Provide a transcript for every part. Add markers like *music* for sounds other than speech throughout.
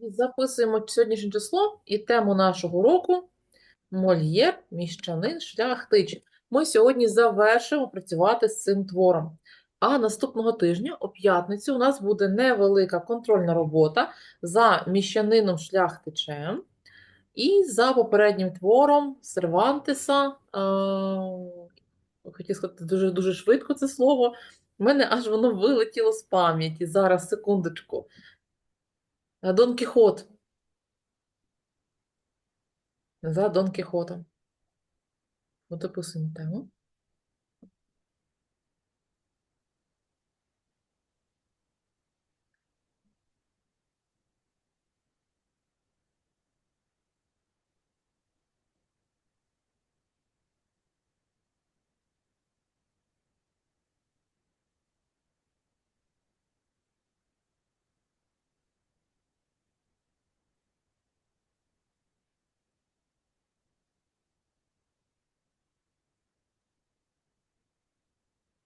Записуємо сьогоднішнє число і тему нашого уроку Мольєр, міщанин, шляхтич. Ми сьогодні завершимо працювати з цим твором. А наступного тижня, о п'ятницю, у нас буде невелика контрольна робота за міщанином шляхтичем і за попереднім твором Сервантеса. Хотів сказати дуже, дуже швидко це слово. У мене аж воно вилетіло з пам'яті. Зараз, секундочку. Дон Кіхот. За Дон Кіхотом. От описуємо тему.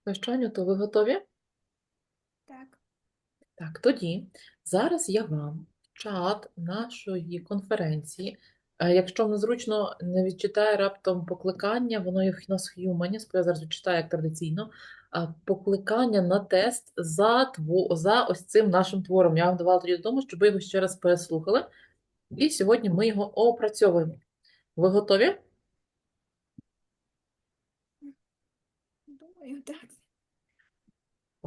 Прощання, то ви готові? Так. Так, тоді зараз я вам чат нашої конференції, е, якщо незручно, не відчитає раптом покликання, воно є в нас Humanis, бо я зараз відчитаю як традиційно, покликання на тест за, тво, за ось цим нашим твором. Я вам давала тоді додому, щоб ви його ще раз переслухали. І сьогодні ми його опрацьовуємо. Ви готові? Думаю, так.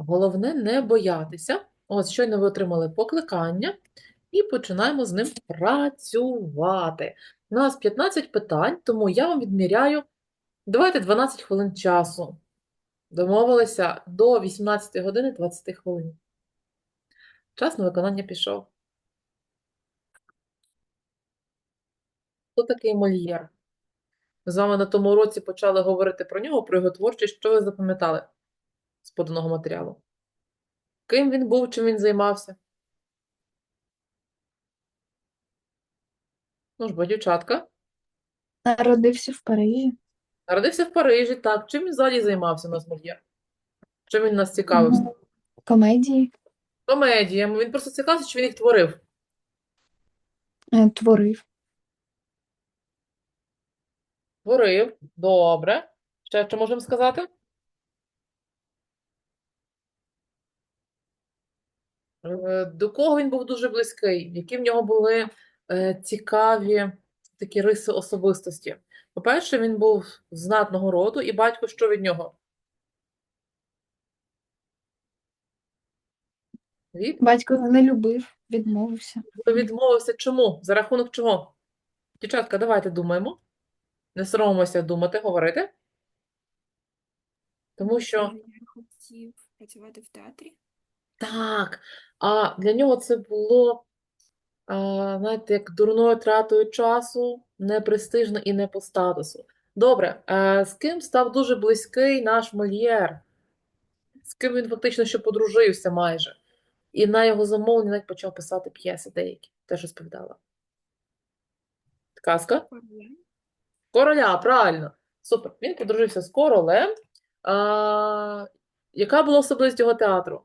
Головне не боятися. Ось щойно ви отримали покликання і починаємо з ним працювати. У нас 15 питань, тому я вам відміряю, давайте 12 хвилин часу. Домовилися до 18 години 20 хвилин. Час на виконання пішов. Хто такий Мольєр? Ми з вами на тому уроці почали говорити про нього, про його творчість. Що ви запам'ятали з поданого матеріалу? Ким він був, чим він займався? Ну ж бо, дівчатка. Народився в Парижі. Народився в Парижі, так. Чим він взагалі займався у нас Мольєр? Чим він нас цікавився? Комедії Комедіями. Він просто цікавився, чи він їх творив. е, творив. Творив. Добре. Ще що можемо сказати? До кого він був дуже близький? Які в нього були е, цікаві такі риси особистості? По-перше, він був з знатного роду, і батько що від нього? Від? Батько не любив, відмовився. Відмовився чому? За рахунок чого? Дівчатка, давайте думаємо. Не соромимося думати, говорити. Тому що Я хотів працювати в театрі. так, а для нього це було, знаєте, як дурною тратою часу, непрестижно і не по статусу. Добре, з ким став дуже близький наш Мольєр? З ким він фактично ще подружився майже. І на його замовлення навіть почав писати п'єси деякі, теж розповідала. Казка? Короля, правильно. Супер. Він подружився з королем. А, яка була особливість його театру?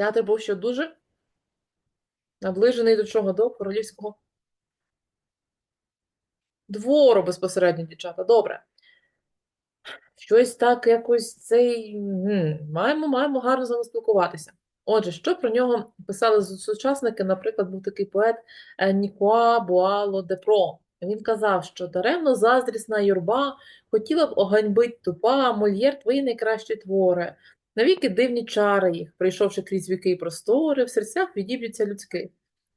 Театр був що дуже наближений до чого? До королівського двору безпосередньо, дівчата. Добре. Щось так якось цей. Маємо, маємо гарно з вами спілкуватися. Отже, що про нього писали сучасники? Наприклад, був такий поет е, Нікоа Буало де Про. Він казав, що даремно заздрісна юрба хотіла б оганьбить тупа, Мольєр твої найкращі твори. Навіки дивні чари їх, прийшовши крізь віки і простори, в серцях відіб'ються людські.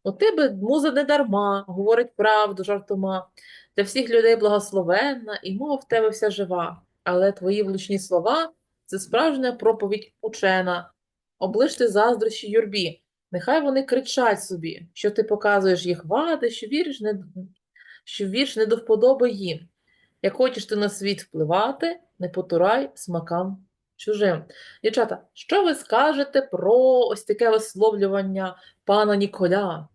У тебе муза не дарма, говорить правду жартома. Для всіх людей благословенна, і мова в тебе вся жива. Але твої влучні слова це справжня проповідь учена. Оближ ти заздрощі юрбі. Нехай вони кричать собі, що ти показуєш їх вади, що віриш не, що вірш не до вподоби їм. Як хочеш ти на світ впливати, не потурай смакам чужим. Дівчата, що ви скажете про ось таке висловлювання пана Ніколя?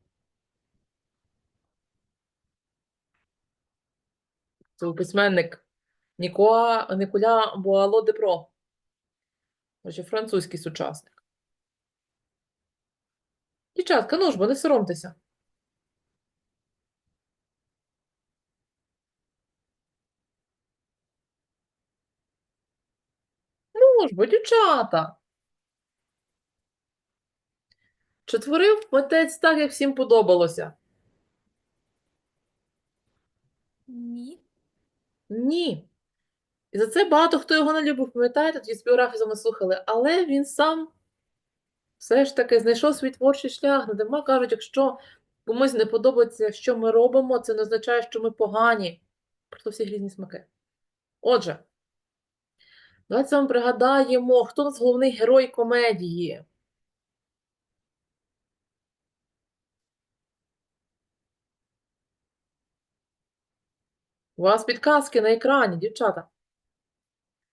Це письменник Нікоа, Ніколя Буало де Про. Отже, французький сучасник. Дівчатка, ну ж бо не соромтеся. Ну ж бо, дівчата. Чи творив митець так, як всім подобалося? Ні. Ні. І за це багато хто його не любив, пам'ятаєте, тоді з біографії ми слухали, але він сам все ж таки знайшов свій творчий шлях. Нема кажуть, якщо комусь не подобається, що ми робимо, це не означає, що ми погані. Просто всі різні смаки. Отже, давайте вам пригадаємо, хто у нас головний герой комедії. У вас підказки на екрані, дівчата.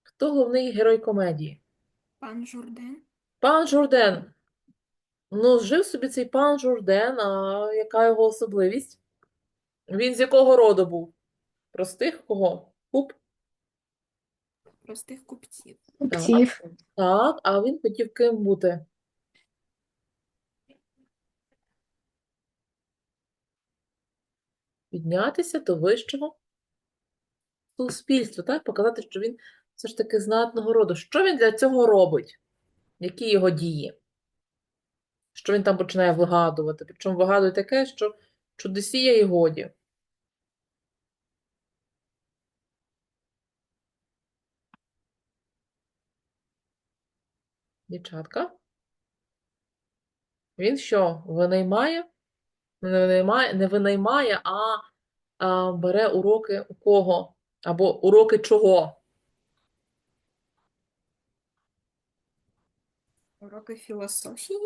Хто головний герой комедії? Пан Журден. Пан Журден. Ну, жив собі цей пан Журден, а яка його особливість? Він з якого роду був? Простих кого? Куп? Простих купців. Купців. Так, а він хотів ким бути? Піднятися до вищого суспільства, так? Показати, що він все ж таки знатного роду. Що він для цього робить? Які його дії? Що він там починає вигадувати? Причому вигадує таке, що чудесія і годі. Дівчатка? Він що, винаймає? Не винаймає, не винаймає, а, а бере уроки у кого? Або уроки чого? Уроки філософії.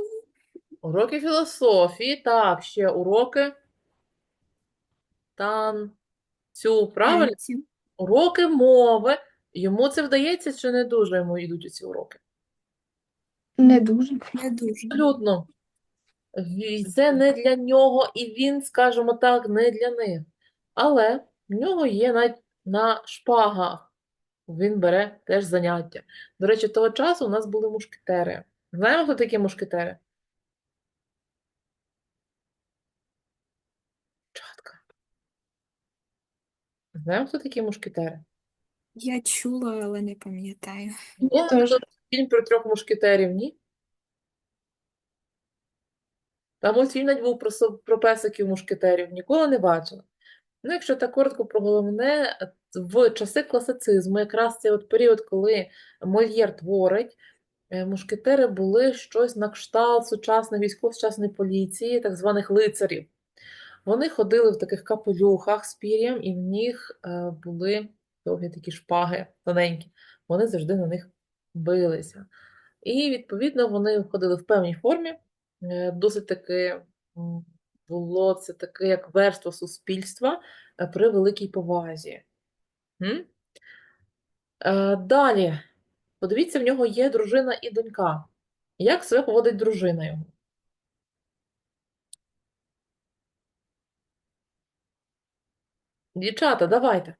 Уроки філософії, так, ще уроки танцю, правильно? Уроки мови. Йому це вдається чи не дуже йому йдуть ці уроки? Не дуже. Не дуже. Абсолютно. Ві- Це не для нього, і він, скажімо так, не для них. Але в нього є навіть на шпагах. Він бере теж заняття. До речі, того часу у нас були мушкетери. Знаємо, хто такі мушкетери? Чатка. Знаємо, хто такі мушкетери? Я чула, але не пам'ятаю. Теж. Фільм про трьох мушкетерів, ні? Там мультфільм навіть був про, про песиків мушкетерів, ніколи не бачила. Ну, якщо так коротко про головне, в часи класицизму, якраз цей от період, коли Мольєр творить, е, мушкетери були щось на кшталт сучасної військово-сучасної поліції, так званих лицарів. Вони ходили в таких капелюхах з пір'ям, і в них е, були довгі такі шпаги тоненькі. Вони завжди на них билися. І, відповідно, вони ходили в певній формі. Е, Досить таки було це таке як верство суспільства е, при великій повазі. Е, Далі, подивіться, в нього є дружина і донька. Як себе поводить дружина його? Дівчата, давайте.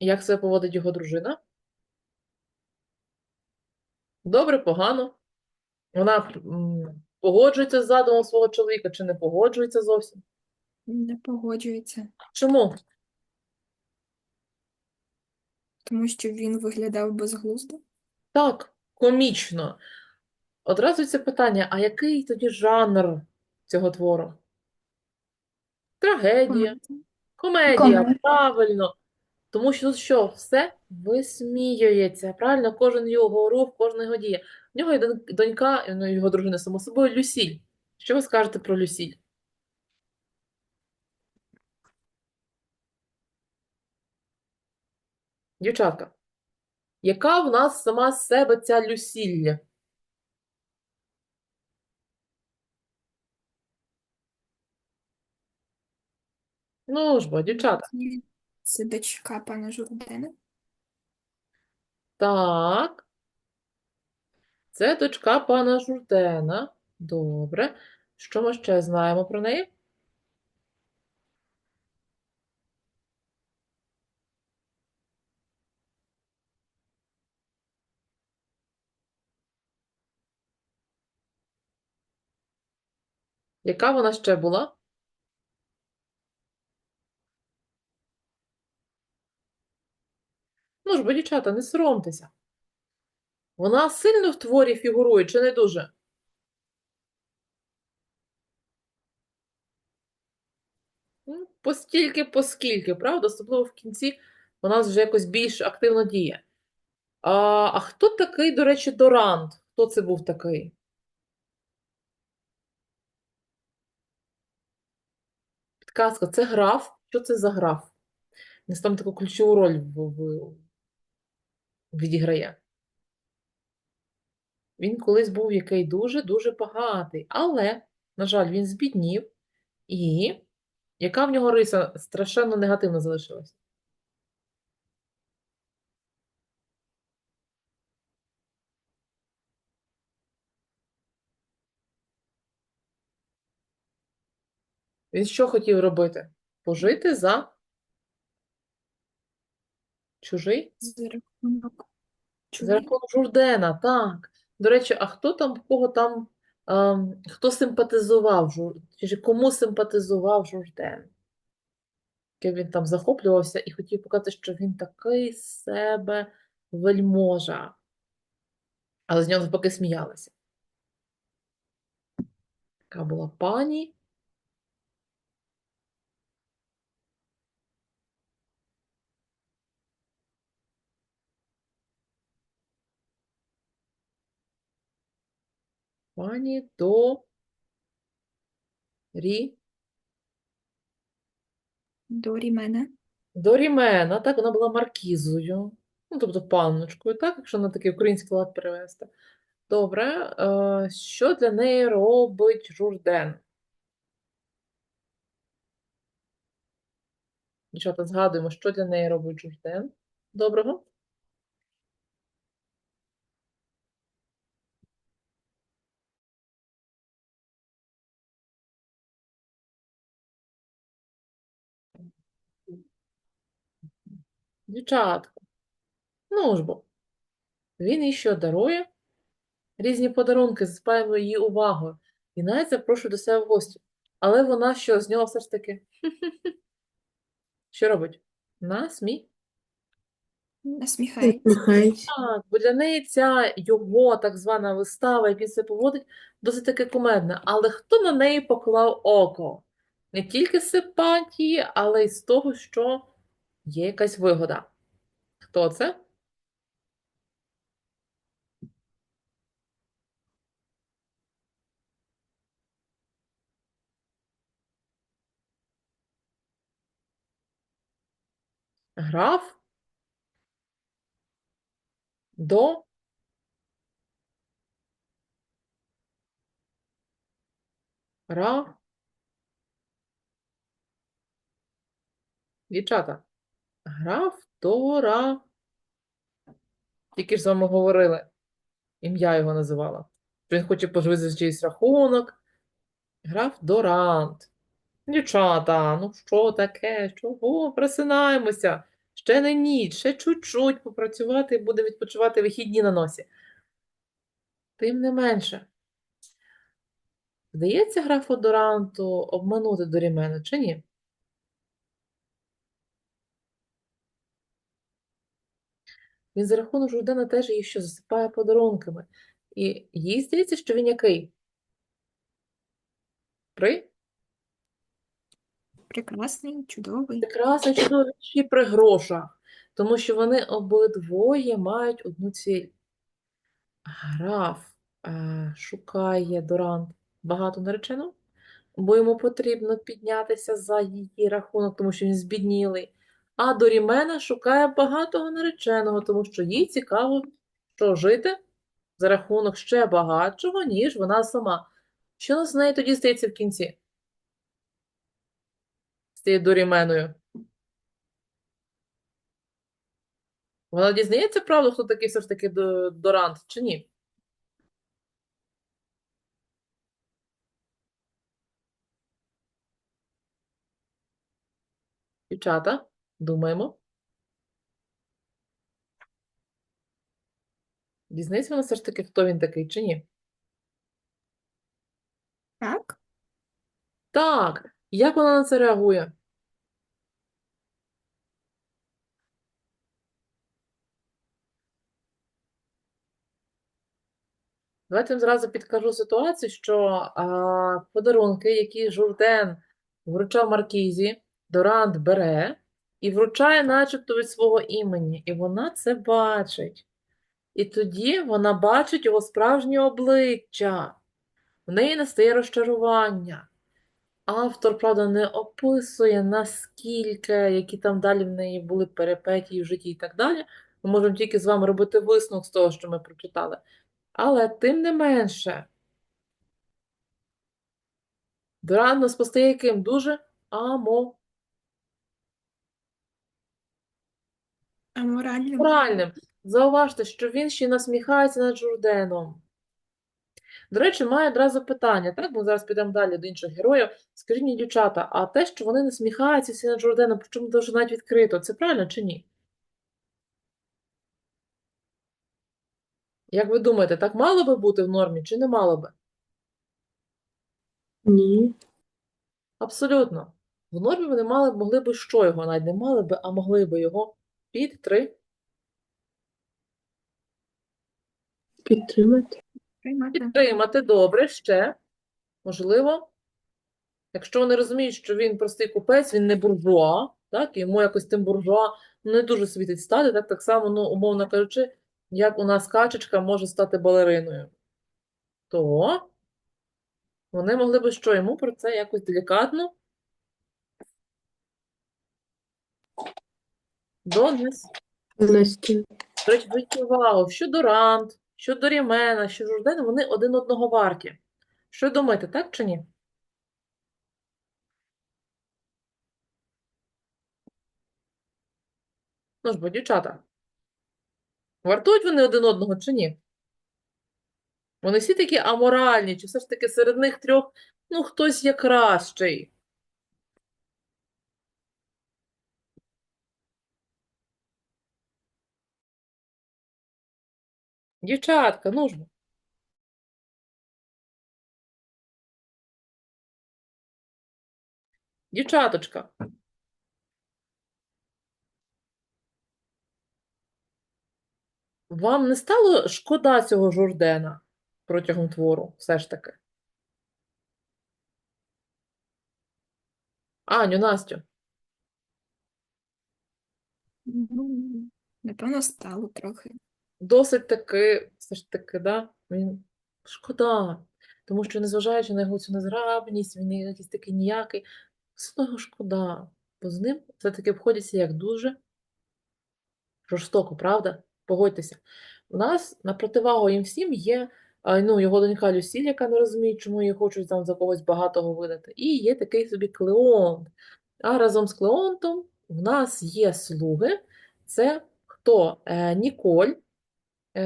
Як себе поводить його дружина? Добре, погано. Вона погоджується з задумом свого чоловіка чи не погоджується зовсім? Не погоджується, Чому? тому що він виглядав безглуздо. Так, комічно. Одразу це питання, а який тоді жанр цього твору? Трагедія, Комедія. комедія, правильно. Тому що тут що, все висміюється, правильно? Кожен його рух, кожна його дія. В нього є дон- донька, ну, його дружина, само собою, Люсіль. Що ви скажете про Люсіль? Дівчатка, яка в нас сама з себе ця Люсіль? Ну ж бо, дівчата. Сидачка пана Журдена. Так. Це дочка пана Журдена. Добре. Що ми ще знаємо про неї? Яка вона ще була? Ну ж бо, дівчата, не соромтеся. Вона сильно в творі фігурує, чи не дуже? Ну, Постільки, поскільки, правда? Особливо в кінці вона вже якось більш активно діє. А, а хто такий, до речі, Дорант? Хто це був такий? Підказка, це граф. Що це за граф? Він там таку ключову роль в, відіграє. Він колись був який дуже-дуже багатий, але, на жаль, він збіднів, і яка в нього риса страшенно негативно залишилась? Він що хотів робити? Пожити за чужий? За рахунок За рахунок Журдена, так. До речі, а хто там, кого там, ем, хто симпатизував, Жур... чи кому симпатизував Журден? Ким він там захоплювався і хотів показати, що він такий себе вельможа. Але з нього навпаки сміялися. Така була пані. Пані до Рі. До Рімена. Дорімена, так, вона була маркізою, ну, тобто панночкою, так, якщо на такий український лад перевести. Добре, е, що для неї робить Журден? Дівчата, згадуємо, що для неї робить Журден. Доброго. Дівчатка, ну ж бо, він їй що дарує? Різні подарунки, засипаємо її увагою. І навіть запрошує до себе в гості. Але вона що, з нього все ж таки? *laughs* Що робить? Насмій. Насміхається. Так, бо для неї ця його так звана вистава, як він себе поводить, досить таки кумедна. Але хто на неї поклав око? Не тільки з симпатії, але й з того, що є якась вигода. Хто це? Граф до ра. Дівчата. Граф до. Тільки ж з вами говорили. Ім'я його називала. Він хоче поживити чийсь рахунок. Граф Дорант. Дівчата, ну що таке? Чого? Просинаємося. Ще не ніч, ще чуть-чуть попрацювати буде відпочивати вихідні на носі. Тим не менше. Вдається графу Доранту обманути Дорімену, чи ні? Він за рахунок Журдена теж її що засипає подарунками. І їй здається, що він який? При? Прекрасний, чудовий. Прекрасний, чудовий ще при грошах, тому що вони обидвоє мають одну ціль. Граф е, шукає Дорант багато наречену, бо йому потрібно піднятися за її рахунок, тому що він збіднілий. А Дорімена шукає багатого нареченого, тому що їй цікаво, що жити за рахунок ще багатшого, ніж вона сама. Що з нею тоді стається в кінці? З цією Доріменою? Вона дізнається правду, хто такий все ж таки Дорант, чи ні? Дівчата, думаємо. Дізнається вона все ж таки, хто він такий, чи ні? Так? Так, як вона на це реагує? Давайте вам зразу підкажу ситуацію, що а, подарунки, які Журден вручав Маркізі, Дорант бере і вручає начебто від свого імені. І вона це бачить. І тоді вона бачить його справжнє обличчя. В неї настає розчарування. Автор, правда, не описує, наскільки, які там далі в неї були перипетії в житті і так далі. Ми можемо тільки з вами робити висновок з того, що ми прочитали. Але тим не менше, Доран нас постає яким? Дуже амо. Аморальним. Моральним. Зауважте, що він ще й насміхається над Журденом. До речі, маю одразу питання, так? Ми зараз підемо далі до інших героїв. Скажіть мені, дівчата, а те, що вони насміхаються всі над Журденом, причому дуже навіть відкрито, це правильно чи ні? Як ви думаєте, так мало би бути в нормі, чи не мало би? Ні. Абсолютно. В нормі вони мали, могли би що його, навіть не мали би, а могли би його під три. Підтримати. Підтримати добре ще. Можливо, якщо вони розуміють, що він простий купець, він не буржуа, так, і йому якось тим буржуа не дуже світить стати, так, так само, ну, умовно кажучи, як у нас качечка може стати балериною, то вони могли би що йому про це якось делікатно донести. Донести. До речі, зверніть увагу, що Дорант, що Дорімена, що Журден, вони один одного варті. Що думаєте, так чи ні? Ну ж бо, дівчата, вартують вони один одного чи ні? Вони всі такі аморальні, чи все ж таки серед них трьох, ну, хтось є кращий? Дівчатка, ну ж. Дівчаточка. Вам не стало шкода цього Журдена протягом твору, все ж таки? Аню, Настю, Ну, напевно, стало трохи. Досить таки, все ж таки, да? Він шкода. Тому що, незважаючи на його цю незграбність, він якийсь такий ніякий, все одно шкода. Бо з ним все-таки обходяться як дуже жорстоко, правда? Погодьтеся. У нас на противагу їм всім є ну, його донька Люсіль, яка не розуміє, чому її хочуть там за когось багатого видати. І є такий собі Клеонт. А разом з Клеонтом в нас є слуги. Це хто? Е, Ніколь,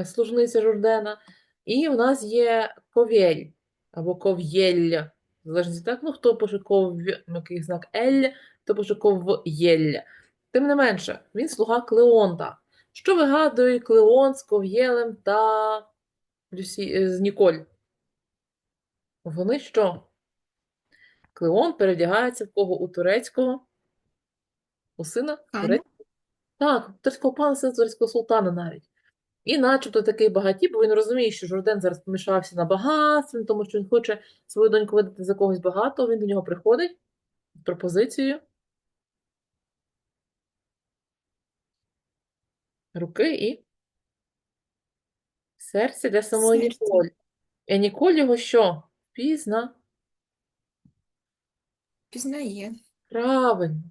служниця Журдена, і в нас є Ковєль або Ков'єль. В залежності так, ну хто пише ков, який знак Ель, хто пише Ков'єль. Тим не менше, він слуга Клеонта. Що вигадує Клеон з Ков'єлем та Люсі... е, з Ніколь? Вони що? Клеон передягається в кого? У турецького? У сина? Турецького? Так, турецького пана, сина турецького султана навіть. І начебто такий багатій, бо він розуміє, що Журден зараз помішався на багатстві, тому що він хоче свою доньку видати за когось багатого, він до нього приходить з пропозицією руки і серця для самої Серця. Ніколь. І Ніколь його що? Пізна. Пізнає. Правильно.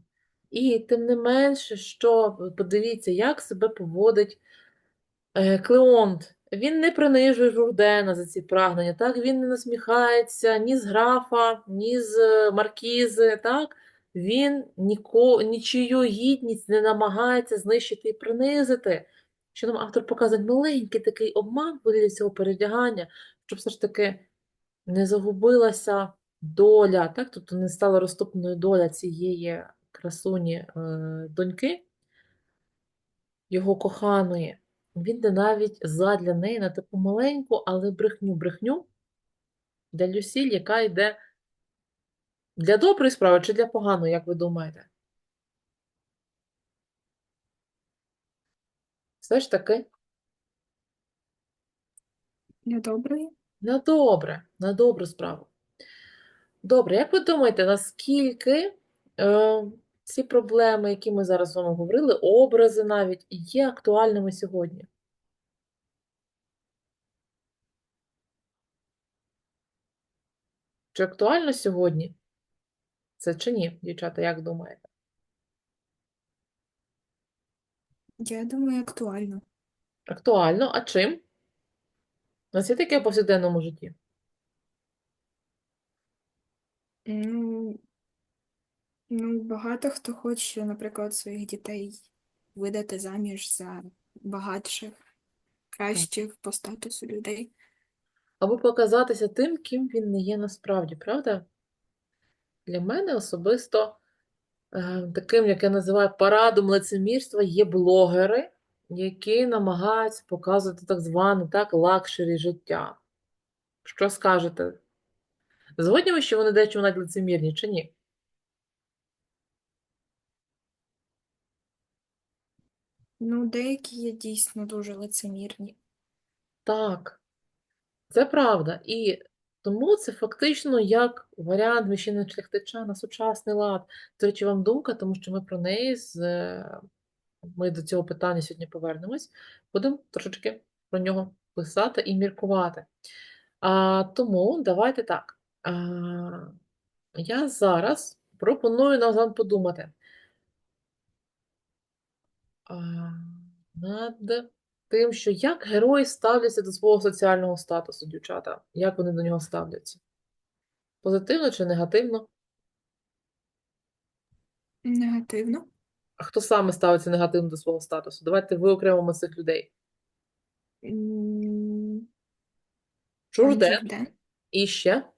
І тим не менше, що подивіться, як себе поводить Клеонт. Він не принижує Журдена за ці прагнення, так? Він не насміхається ні з графа, ні з е, маркізи, так? Він ніко, нічию гідність не намагається знищити і принизити. Що нам автор показує маленький такий обман буде цього передягання, щоб все ж таки не загубилася доля, так? Тобто не стала розтопленою доля цієї красуні е, доньки, його коханої. Він йде навіть задля неї на таку маленьку, але брехню-брехню для Люсіль, яка йде Для доброї справи чи для поганої, як ви думаєте? Все ж таки Для доброї. на добре, на добру справу. Добре, як ви думаєте, наскільки е, ці проблеми, які ми зараз з вами говорили, образи навіть, є актуальними сьогодні? Чи актуально сьогодні? Це чи ні, дівчата, як думаєте? Я думаю, актуально. Актуально, а чим? У нас є таке в повсякденному житті? Ну, ну, багато хто хоче, наприклад, своїх дітей видати заміж за багатших, кращих по статусу людей. Або показатися тим, ким він не є насправді, правда? Для мене особисто е, таким, як я називаю парадом лицемірства, є блогери, які намагаються показувати так зване так, лакшері життя. Що скажете? Згодні ви, що вони дещо навіть лицемірні, чи ні? Ну, деякі є дійсно дуже лицемірні. Так, це правда. І тому це фактично як варіант міщини шляхтича сучасний лад. До речі, вам думка, тому що ми про неї з е, ми до цього питання сьогодні повернемось. Будемо трошечки про нього писати і міркувати. А, тому давайте так. А, я зараз пропоную нам подумати над тим, що як герої ставляться до свого соціального статусу, дівчата. Як вони до нього ставляться? Позитивно чи негативно? Негативно. А хто саме ставиться негативно до свого статусу? Давайте виокремимо цих людей. М, Журден Журден. і ще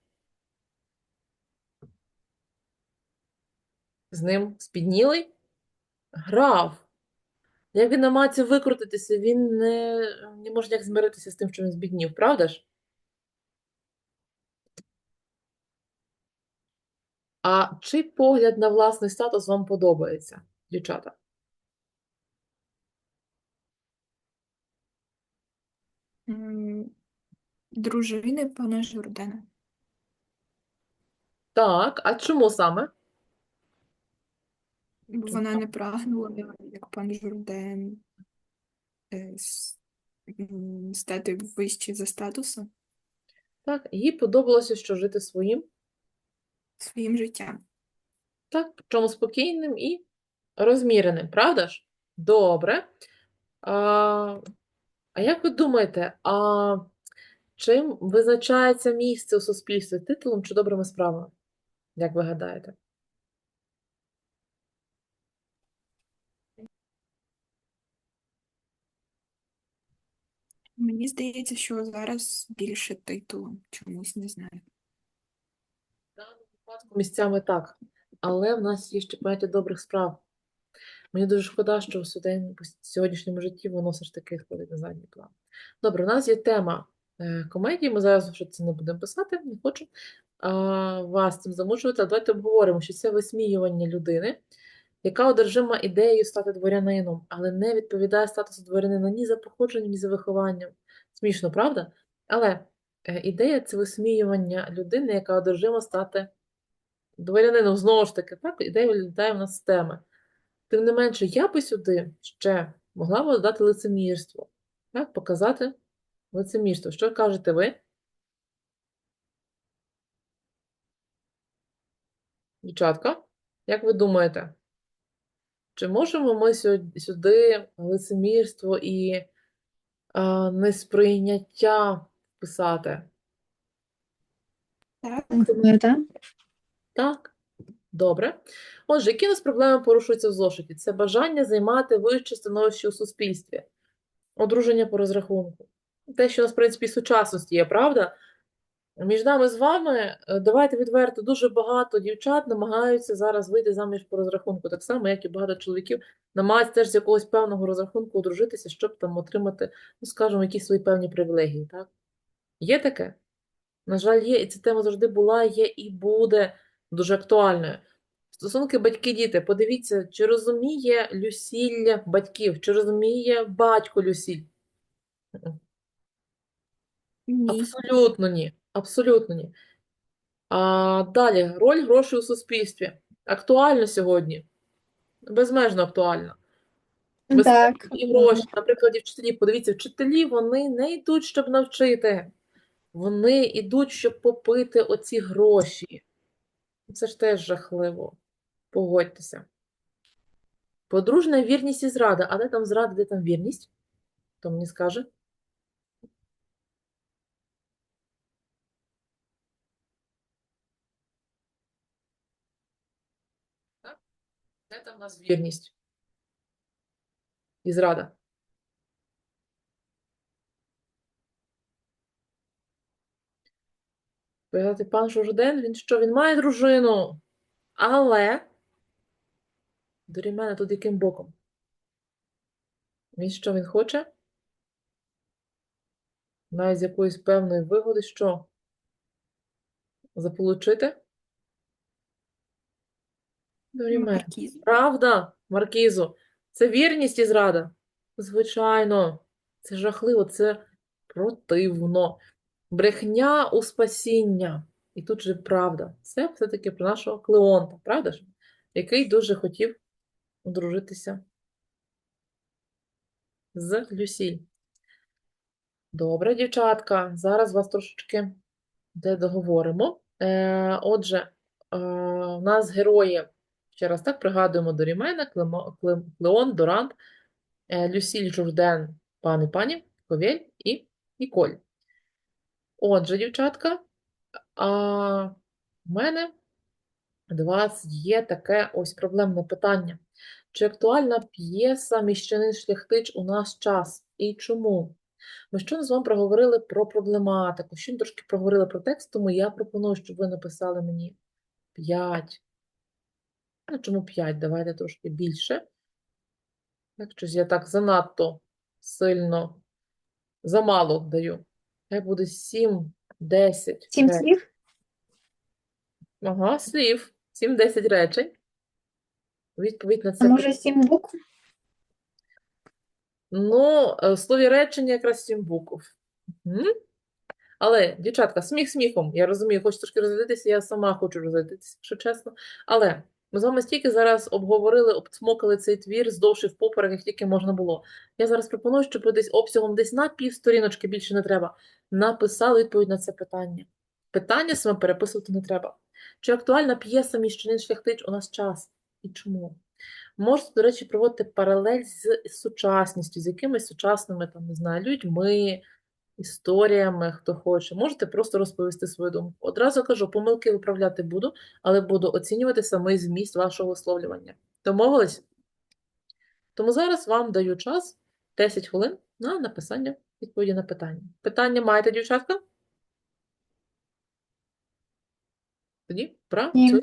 з ним спіднілий грав. Як він намагається викрутитися, він не, не може ніяк змиритися з тим, що він збіднів, правда ж? А чий погляд на власний статус вам подобається, дівчата? Дружини пана Журдена. Так, а чому саме? Бо Вона не прагнула, як пан Журден, е, стати вище за статусом Так, їй подобалося, що жити своїм, своїм життям. так, причому спокійним і розміреним, правда ж? Добре. А, а як ви думаєте, а чим визначається місце у суспільстві титулом чи добрими справами? Як ви гадаєте? Мені здається, що зараз більше титулом, чомусь не знаю. В даному випадку місцями так, але в нас є ще поняття добрих справ. Мені дуже шкода, що в сьогоднішньому житті воно все ж таки сходить на задній план. Добре, у нас є тема е, комедії. Ми зараз вже це не будемо писати, не хочу вас цим замучувати. Давайте обговоримо, що це висміювання людини, яка одержима ідеєю стати дворянином, але не відповідає статусу дворянина ні за походженням, ні за вихованням. Смішно, правда? Але е, ідея це висміювання людини, яка одержима стати дворянином. Знову ж таки, так, ідея вилітає в нас з теми. Тим не менше, я би сюди ще могла б додати лицемірство. Так, показати лицемірство. Що кажете ви? Дівчатка, як ви думаєте, чи можемо ми сюди лицемірство і а, несприйняття вписати? Так, Думаю, так. Так, добре. Отже, які у нас проблеми порушуються в зошиті? Це бажання займати вище становище у суспільстві, одруження по розрахунку. Те, що у нас, в принципі, і сучасності є, правда? Між нами з вами, е, давайте відверто, дуже багато дівчат намагаються зараз вийти заміж по розрахунку, так само, як і багато чоловіків намагаються теж з якогось певного розрахунку одружитися, щоб там отримати, ну, скажімо, якісь свої певні привілегії, так? Є таке? На жаль, є, і ця тема завжди була, є і буде дуже актуальною. Стосунки батьки-діти. Подивіться, чи розуміє Люсіль батьків, чи розуміє батько Люсіль? Ні. Абсолютно ні. Абсолютно ні. А далі, роль грошей у суспільстві. Актуально сьогодні. Безмежно актуально. Так. І гроші, наприклад, вчителі. Подивіться, вчителі вони не йдуть, щоб навчити. Вони йдуть, щоб попити оці гроші. Це ж теж жахливо. Погодьтеся. Подружня вірність і зрада. А де там зрада, де там вірність? Хто мені скаже? Де там у нас вірність? І зрада. Сказати, пан Журден, він що, він має дружину, але до мене тут яким боком? Він що, він хоче? Навіть з якоїсь певної вигоди, що? Заполучити? До мене. Маркіз. Правда, Маркізу, це вірність і зрада? Звичайно, це жахливо, це противно. Брехня у спасіння. І тут же правда. Це все-таки про нашого Клеонта, правда ж? Який дуже хотів одружитися з Люсіль. Добре, дівчатка, зараз вас трошечки де договоримо. Е, отже, е, у нас герої, ще раз так, пригадуємо Дорімена, Клеон, Дорант, е, Люсіль, Журден, пан пані, Ковель і Ніколь. Отже, дівчатка, а в мене до вас є таке ось проблемне питання. Чи актуальна п'єса «Міщанин шляхтич» у наш час? І чому? Ми щойно з вами проговорили про проблематику, щойно трошки проговорили про текст, тому я пропоную, щоб ви написали мені 5. Ну, чому 5? Давайте трошки більше. Так, щось я так занадто сильно, замало даю. Хай буде 7, 10 Сім речень. слів? Ага, слів. 7-10 речень. Відповідь на А це може сім букв? Ну, е, в слові речення якраз сім букв. Мгм. Але, дівчатка, сміх сміхом. Я розумію, хочу трошки розрядитися, я сама хочу розрядитися, якщо чесно. Але ми з вами стільки зараз обговорили, обцмокали цей твір здовж і впоперек, як тільки можна було. Я зараз пропоную, щоб десь обсягом десь на півсторіночки, більше не треба, написали відповідь на це питання. Питання саме переписувати не треба. Чи актуальна п'єса «Міщанин шляхтич» у нас час? І чому? Можете, до речі, проводити паралель з сучасністю, з якимись сучасними, там, не знаю, людьми, історіями, хто хоче. Можете просто розповісти свою думку. Одразу кажу, помилки виправляти буду, але буду оцінювати самий зміст вашого висловлювання. Домовились? Тому зараз вам даю час 10 хвилин на написання відповіді на питання. Питання маєте, дівчатка? Тоді працюємо.